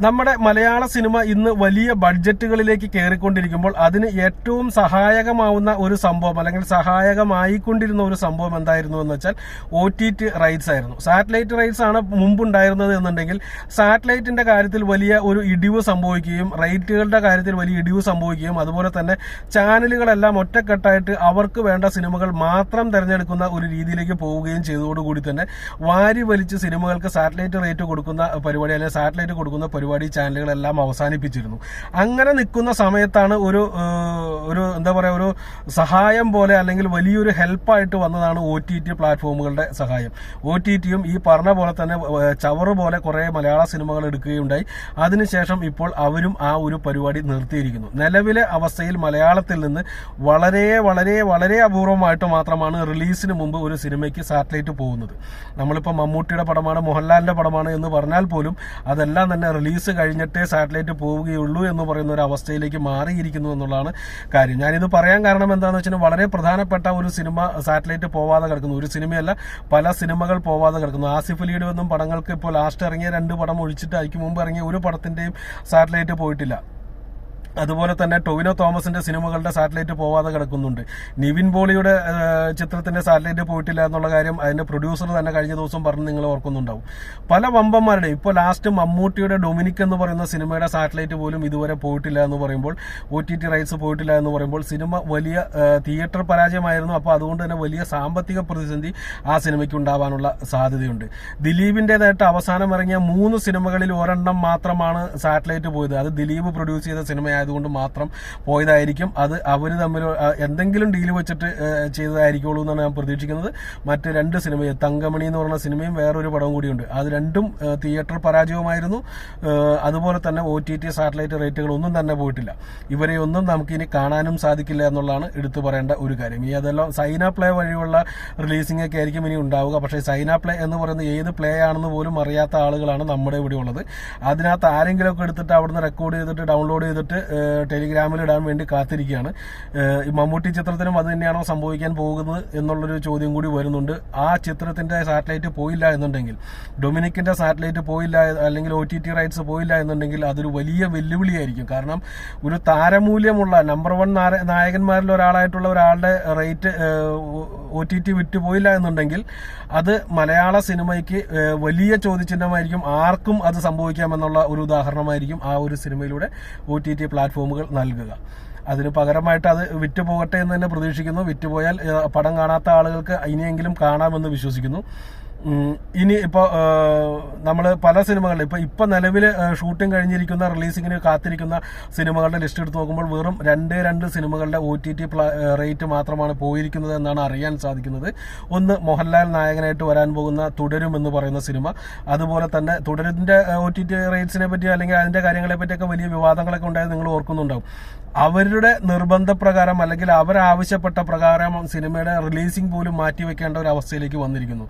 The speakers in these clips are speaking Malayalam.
നമ്മുടെ മലയാള സിനിമ ഇന്ന് വലിയ ബഡ്ജറ്റുകളിലേക്ക് കയറിക്കൊണ്ടിരിക്കുമ്പോൾ അതിന് ഏറ്റവും സഹായകമാവുന്ന ഒരു സംഭവം അല്ലെങ്കിൽ സഹായകമായിക്കൊണ്ടിരുന്ന ഒരു സംഭവം എന്തായിരുന്നു എന്ന് വെച്ചാൽ ഒ ടി ടി റൈറ്റ്സ് ആയിരുന്നു. സാറ്റലൈറ്റ് റൈറ്റ്സ് ആണ് മുമ്പുണ്ടായിരുന്നത് എന്നുണ്ടെങ്കിൽ സാറ്റലൈറ്റിന്റെ കാര്യത്തിൽ വലിയ ഒരു ഇടിവ് സംഭവിക്കുകയും റൈറ്റുകളുടെ കാര്യത്തിൽ വലിയ ഇടിവ് സംഭവിക്കുകയും അതുപോലെ തന്നെ ചാനലുകളെല്ലാം ഒറ്റക്കെട്ടായിട്ട് അവർക്ക് വേണ്ട സിനിമകൾ മാത്രം തിരഞ്ഞെടുക്കുന്ന ഒരു രീതിയിലേക്ക് പോവുകയും ചെയ്തതോടുകൂടി തന്നെ വാരി വലിച്ച് സിനിമകൾക്ക് സാറ്റലൈറ്റ് റേറ്റ് കൊടുക്കുന്ന പരിപാടി അല്ലെങ്കിൽ സാറ്റലൈറ്റ് കൊടുക്കുന്ന പരിപാടി ചാനലുകളെല്ലാം അവസാനിപ്പിച്ചിരുന്നു. അങ്ങനെ നിൽക്കുന്ന സമയത്താണ് ഒരു ഒരു എന്താ പറയുക ഒരു സഹായം പോലെ അല്ലെങ്കിൽ വലിയൊരു ഹെൽപ്പായിട്ട് വന്നതാണ് ഒ ടി ടി പ്ലാറ്റ്ഫോമുകളുടെ സഹായം. ഒ ടി ടിയും ഈ പറഞ്ഞ പോലെ തന്നെ ചവറ് പോലെ കുറേ മലയാള സിനിമകൾ എടുക്കുകയുണ്ടായി. അതിനുശേഷം ഇപ്പോൾ അവരും ആ ഒരു പരിപാടി നിർത്തിയിരിക്കുന്നു. നിലവിലെ അവസ്ഥയിൽ മലയാളത്തിൽ നിന്ന് വളരെ വളരെ വളരെ അപൂർവമായിട്ട് മാത്രമാണ് റിലീസിന് മുമ്പ് ഒരു സിനിമയ്ക്ക് സാറ്റലൈറ്റ് പോകുന്നത്. നമ്മളിപ്പോൾ മമ്മൂട്ടിയുടെ പടമാണ് മോഹൻലാലിന്റെ പടമാണ് എന്ന് പറഞ്ഞാൽ പോലും അതെല്ലാം തന്നെ റിലീസ് കഴിഞ്ഞിട്ടേ സാറ്റലൈറ്റ് പോവുകയുള്ളൂ എന്ന് പറയുന്ന ഒരു അവസ്ഥയിലേക്ക് മാറിയിരിക്കുന്നു എന്നുള്ളതാണ് കാര്യം. ഞാനിത് പറയാൻ കാരണം എന്താണെന്ന് വെച്ചാൽ വളരെ പ്രധാനപ്പെട്ട ഒരു സിനിമ സാറ്റലൈറ്റ് പോവാതെ കിടക്കുന്നു. ഒരു സിനിമയല്ല പല സിനിമകൾ പോവാതെ കിടക്കുന്നു. ആസിഫ് അലിയുടെ ഒന്നും പടങ്ങൾക്ക് ഇപ്പോൾ ലാസ്റ്റ് ഇറങ്ങിയ രണ്ട് പടം ഒഴിച്ചിട്ട് അതിക്ക് മുമ്പ് ഇറങ്ങിയ ഒരു പടത്തിന്റെയും സാറ്റലൈറ്റ് പോയിട്ടില്ല. അതുപോലെ തന്നെ ടൊവിനോ തോമസിന്റെ സിനിമകളുടെ സാറ്റലൈറ്റ് പോവാതെ കിടക്കുന്നുണ്ട്. നിവിൻ പോളിയുടെ ചിത്രത്തിന്റെ സാറ്റലൈറ്റ് പോയിട്ടില്ല എന്നുള്ള കാര്യം അതിന്റെ പ്രൊഡ്യൂസർ തന്നെ കഴിഞ്ഞ ദിവസം പറഞ്ഞ് നിങ്ങൾ ഓർക്കുന്നുണ്ടാവും. പല വമ്പന്മാരുടെ ഇപ്പോൾ ലാസ്റ്റ് മമ്മൂട്ടിയുടെ ഡൊമിനിക് എന്ന് പറയുന്ന സിനിമയുടെ സാറ്റലൈറ്റ് പോലും ഇതുവരെ പോയിട്ടില്ല എന്ന് പറയുമ്പോൾ ഒ ടി ടി റൈറ്റ്സ് പോയിട്ടില്ല എന്ന് പറയുമ്പോൾ സിനിമ വലിയ തിയേറ്റർ പരാജയമായിരുന്നു. അപ്പോൾ അതുകൊണ്ട് തന്നെ വലിയ സാമ്പത്തിക പ്രതിസന്ധി ആ സിനിമയ്ക്ക് ഉണ്ടാവാനുള്ള സാധ്യതയുണ്ട്. ദിലീപിന്റേതായിട്ട് അവസാനം ഇറങ്ങിയ മൂന്ന് സിനിമകളിൽ ഒരെണ്ണം മാത്രമാണ് സാറ്റലൈറ്റ് പോയത്. അത് ദിലീപ് പ്രൊഡ്യൂസ് ചെയ്ത സിനിമയായതുകൊണ്ട് മാത്രം പോയതായിരിക്കും. അത് അവർ തമ്മിൽ എന്തെങ്കിലും ഡീൽ വെച്ചിട്ട് ചെയ്തതായിരിക്കുള്ളൂ എന്നാണ് ഞാൻ പ്രതീക്ഷിക്കുന്നത്. മറ്റ് രണ്ട് സിനിമയും തങ്കമണി എന്ന് പറഞ്ഞ സിനിമയും വേറൊരു പടവും കൂടിയുണ്ട്. അത് രണ്ടും തിയേറ്റർ പരാജയമായിരുന്നു അതുപോലെ തന്നെ ഒ ടി ടി സാറ്റലൈറ്റ് റേറ്റുകളൊന്നും തന്നെ പോയിട്ടില്ല. ഇവരെ ഒന്നും നമുക്കിനി കാണാനും സാധിക്കില്ല എന്നുള്ളതാണ് എടുത്തു പറയേണ്ട ഒരു കാര്യം. ഇനി അതെല്ലാം സൈന പ്ലേ വഴിയുള്ള റിലീസിംഗ് ഒക്കെ ആയിരിക്കും ഇനി ഉണ്ടാവുക. പക്ഷേ സൈന പ്ലേ എന്ന് പറയുന്നത് ഏത് പ്ലേ ആണെന്ന് പോലും അറിയാത്ത ആളുകളാണ് നമ്മുടെ ഇവിടെ ഉള്ളത്. അതിനകത്ത് ആരെങ്കിലും ഒക്കെ എടുത്തിട്ട് അവിടുന്ന് റെക്കോർഡ് ചെയ്തിട്ട് ഡൗൺലോഡ് ചെയ്തിട്ട് ടെലിഗ്രാമിൽ ഇടാൻ വേണ്ടി കാത്തിരിക്കുകയാണ്. മമ്മൂട്ടി ചിത്രത്തിനും അത് തന്നെയാണോ സംഭവിക്കാൻ പോകുന്നത് എന്നുള്ളൊരു ചോദ്യം കൂടി വരുന്നുണ്ട്. ആ ചിത്രത്തിന്റെ സാറ്റലൈറ്റ് പോയില്ല എന്നുണ്ടെങ്കിൽ ഡൊമിനിക്കിന്റെ സാറ്റലൈറ്റ് പോയില്ല അല്ലെങ്കിൽ ഒ ടി ടി റൈറ്റ്സ് പോയില്ല എന്നുണ്ടെങ്കിൽ അതൊരു വലിയ വെല്ലുവിളിയായിരിക്കും. കാരണം ഒരു താരമൂല്യമുള്ള നമ്പർ വൺ നായകന്മാരിൽ ഒരാളായിട്ടുള്ള ഒരാളുടെ റേറ്റ് ഒ ടി ടി വിറ്റ് പോയില്ല എന്നുണ്ടെങ്കിൽ അത് മലയാള സിനിമയ്ക്ക് വലിയ ചോദ്യചിഹ്നമായിരിക്കും. ആർക്കും അത് സംഭവിക്കാമെന്നുള്ള ഒരു ഉദാഹരണമായിരിക്കും ആ ഒരു സിനിമയിലൂടെ ഒ ടി ടി പ്ലാറ്റ്ഫോമുകൾ നൽകുക. അതിന് പകരമായിട്ട് അത് വിറ്റ് പോകട്ടെ എന്ന് തന്നെ പ്രതീക്ഷിക്കുന്നു. വിറ്റ് പോയാൽ പടം കാണാത്ത ആളുകൾക്ക് ഇനിയെങ്കിലും കാണാമെന്ന് വിശ്വസിക്കുന്നു. ഇനി ഇപ്പോൾ നമ്മൾ പല സിനിമകളിൽ ഇപ്പോൾ ഇപ്പോൾ നിലവിൽ ഷൂട്ടിംഗ് കഴിഞ്ഞിരിക്കുന്ന റിലീസിങ്ങിന് കാത്തിരിക്കുന്ന സിനിമകളുടെ ലിസ്റ്റ് എടുത്ത് നോക്കുമ്പോൾ വെറും രണ്ട് രണ്ട് സിനിമകളുടെ ഒ ടി ടി റേറ്റ് മാത്രമാണ് പോയിരിക്കുന്നത് എന്നാണ് അറിയാൻ സാധിക്കുന്നത്. ഒന്ന് മോഹൻലാൽ നായകനായിട്ട് വരാൻ പോകുന്ന തുടരും എന്ന് പറയുന്ന സിനിമ. അതുപോലെ തന്നെ തുടരിന്റെ ഒ ടി ടി റേറ്റ്സിനെ പറ്റി അല്ലെങ്കിൽ അതിന്റെ കാര്യങ്ങളെ പറ്റിയൊക്കെ വലിയ വിവാദങ്ങളൊക്കെ ഉണ്ടായത് നിങ്ങൾ ഓർക്കുന്നുണ്ടാവും. അവരുടെ നിർബന്ധപ്രകാരം അല്ലെങ്കിൽ അവരാവശ്യപ്പെട്ട പ്രകാരം സിനിമയുടെ റിലീസിംഗ് പോലും മാറ്റിവെക്കേണ്ട ഒരു അവസ്ഥയിലേക്ക് വന്നിരിക്കുന്നു.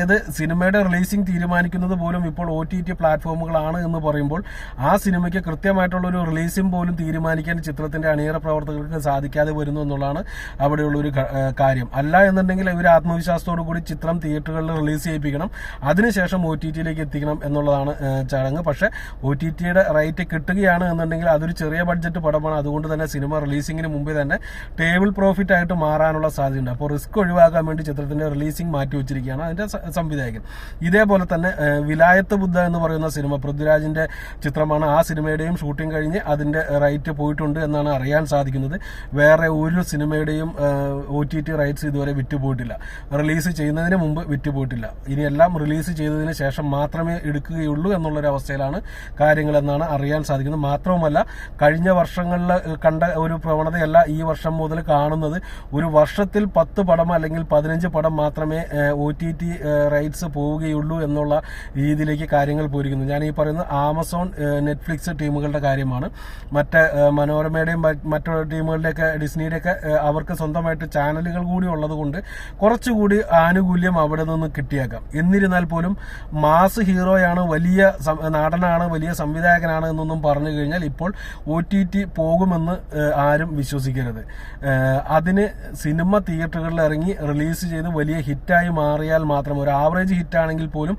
അതായത് സിനിമയുടെ റിലീസിംഗ് തീരുമാനിക്കുന്നത് പോലും ഇപ്പോൾ ഒ ടി ടി പ്ലാറ്റ്ഫോമുകളാണ് എന്ന് പറയുമ്പോൾ ആ സിനിമയ്ക്ക് കൃത്യമായിട്ടുള്ള ഒരു റിലീസിംഗ് പോലും തീരുമാനിക്കാൻ ചിത്രത്തിന്റെ അണിയറ പ്രവർത്തകർക്ക് സാധിക്കാതെ വരുന്നു എന്നുള്ളതാണ് അവിടെയുള്ള ഒരു കാര്യം. അല്ല എന്നുണ്ടെങ്കിൽ ഇവർ ആത്മവിശ്വാസത്തോടു കൂടി ചിത്രം തിയേറ്ററുകളിൽ റിലീസ് ചെയ്യിപ്പിക്കണം അതിനുശേഷം ഒ ടി ടിയിലേക്ക് എത്തിക്കണം എന്നുള്ളതാണ് ചടങ്ങ്. പക്ഷേ ഒ ടി ടിയുടെ റേറ്റ് കിട്ടുകയാണ് എന്നുണ്ടെങ്കിൽ അതൊരു ചെറിയ ബഡ്ജറ്റ് പടമാണ്. അതുകൊണ്ട് തന്നെ സിനിമ റിലീസിംഗിന് മുമ്പേ തന്നെ ടേബിൾ പ്രോഫിറ്റ് ആയിട്ട് മാറാനുള്ള സാധ്യതയുണ്ട്. അപ്പോൾ റിസ്ക് ഒഴിവാക്കാൻ വേണ്ടി ചിത്രത്തിന്റെ റിലീസിംഗ് മാറ്റി വെച്ചിരിക്കുകയാണ് അതിന്റെ സംവിധായകൻ. ഇതേപോലെ തന്നെ വിലായത്ത് ബുദ്ധ എന്ന് പറയുന്ന സിനിമ പൃഥ്വിരാജിന്റെ ചിത്രമാണ്. ആ സിനിമയുടെയും ഷൂട്ടിംഗ് കഴിഞ്ഞ് അതിന്റെ റൈറ്റ് പോയിട്ടുണ്ട് എന്നാണ് അറിയാൻ സാധിക്കുന്നത്. വേറെ ഒരു സിനിമയുടെയും ഒ ടി ടി റൈറ്റ്സ് ഇതുവരെ വിറ്റുപോയിട്ടില്ല. റിലീസ് ചെയ്യുന്നതിന് മുമ്പ് വിറ്റുപോയിട്ടില്ല. ഇനിയെല്ലാം റിലീസ് ചെയ്തതിന് ശേഷം മാത്രമേ എടുക്കുകയുള്ളൂ എന്നുള്ളൊരു അവസ്ഥയിലാണ് കാര്യങ്ങളെന്നാണ് അറിയാൻ സാധിക്കുന്നത്. മാത്രവുമല്ല കഴിഞ്ഞ വർഷങ്ങളിൽ കണ്ട ഒരു പ്രവണതയല്ല ഈ വർഷം മുതൽ കാണുന്നത്. ഒരു വർഷത്തിൽ പത്ത് പടം അല്ലെങ്കിൽ പതിനഞ്ച് പടം മാത്രമേ ഒ ടി ടി റൈറ്റ്സ് പോവുകയുള്ളൂ എന്നുള്ള രീതിയിലേക്ക് കാര്യങ്ങൾ പോയിരിക്കുന്നു. ഞാൻ ഈ പറയുന്നത് ആമസോൺ നെറ്റ്ഫ്ലിക്സ് ടീമുകളുടെ കാര്യമാണ്. മറ്റ് മനോരമയുടെയും മറ്റ് മറ്റുള്ള ടീമുകളുടെയൊക്കെ ഡിസ്നിയുടെയൊക്കെ അവർക്ക് സ്വന്തമായിട്ട് ചാനലുകൾ കൂടി ഉള്ളത് കൊണ്ട് കുറച്ചുകൂടി ആനുകൂല്യം അവിടെ നിന്ന് കിട്ടിയേക്കാം. എന്നിരുന്നാൽ പോലും മാസ് ഹീറോയാണ് വലിയ നടനാണ് വലിയ സംവിധായകനാണ് എന്നൊന്നും പറഞ്ഞു കഴിഞ്ഞാൽ ഇപ്പോൾ ഒ ടി ടി പോകുമെന്ന് ആരും വിശ്വസിക്കരുത്. അതിന് സിനിമ തിയേറ്ററുകളിൽ ഇറങ്ങി റിലീസ് ചെയ്ത് വലിയ ഹിറ്റായി മാറിയാൽ മാത്രം ഒരു ആവറേജ് ഹിറ്റാണെങ്കിൽ പോലും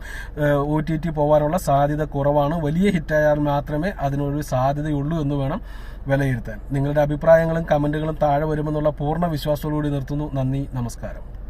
ഒ ടി ടി പോകാനുള്ള സാധ്യത കുറവാണ്. വലിയ ഹിറ്റായാൽ മാത്രമേ അതിനൊരു സാധ്യതയുള്ളൂ എന്ന് വേണം വിലയിരുത്താൻ. നിങ്ങളുടെ അഭിപ്രായങ്ങളും കമന്റുകളും താഴെ വരുമെന്നുള്ള പൂർണ വിശ്വാസത്തോടുകൂടി നിർത്തുന്നു. നന്ദി നമസ്കാരം.